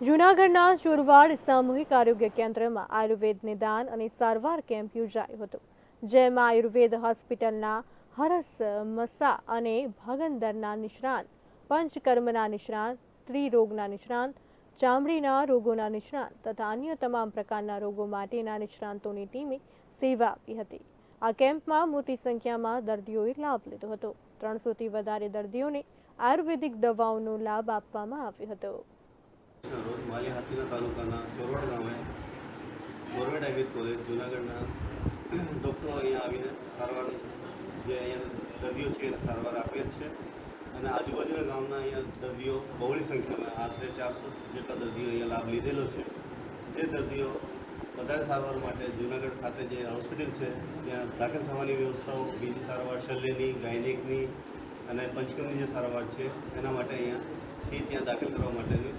જૂનાગઢના ચોરવાડ સામૂહિક આરોગ્ય કેન્દ્રમાં આયુર્વેદ નિદાન અને સારવાર કેમ્પ યોજાયો હતો, જેમાં આયુર્વેદ હોસ્પિટલના હરસ, મસા અને ભાગંદરના નિષ્ણાંત, પંચકર્મના નિષ્ણાંત સ્ત્રી રોગના નિષ્ણાંત, ચામડીના રોગોના નિષ્ણાંત તથા અન્ય તમામ પ્રકારના રોગો માટેના નિષ્ણાંતોની ટીમે સેવા આપી હતી. આ કેમ્પમાં મોટી સંખ્યામાં દર્દીઓએ લાભ લીધો હતો. ત્રણસોથી વધારે દર્દીઓને આયુર્વેદિક દવાઓનો લાભ આપવામાં આવ્યો હતો. રોજ માલી હાથીના તાલુકાના ચોરવાડ ગામે ગવર્મેન્ટ આયુર્વેદ કોલેજ જુનાગઢના ડૉક્ટરો અહીંયા આવીને સારવાર જે અહીંયા દર્દીઓ છે એને સારવાર આપેલ છે. અને આજુબાજુના ગામના અહીંયા દર્દીઓ બહોળી સંખ્યામાં આશરે ચારસો જેટલા દર્દીઓ અહીંયા લાભ લીધેલો છે. જે દર્દીઓ વધારે સારવાર માટે જુનાગઢ ખાતે જે હોસ્પિટલ છે, ત્યાં દાખલ થવાની વ્યવસ્થાઓ, બીજી સારવાર શલ્યની, ગાયનિકની અને પંચકમની જે સારવાર છે, એના માટે અહીંયાથી ત્યાં દાખલ કરવા માટેની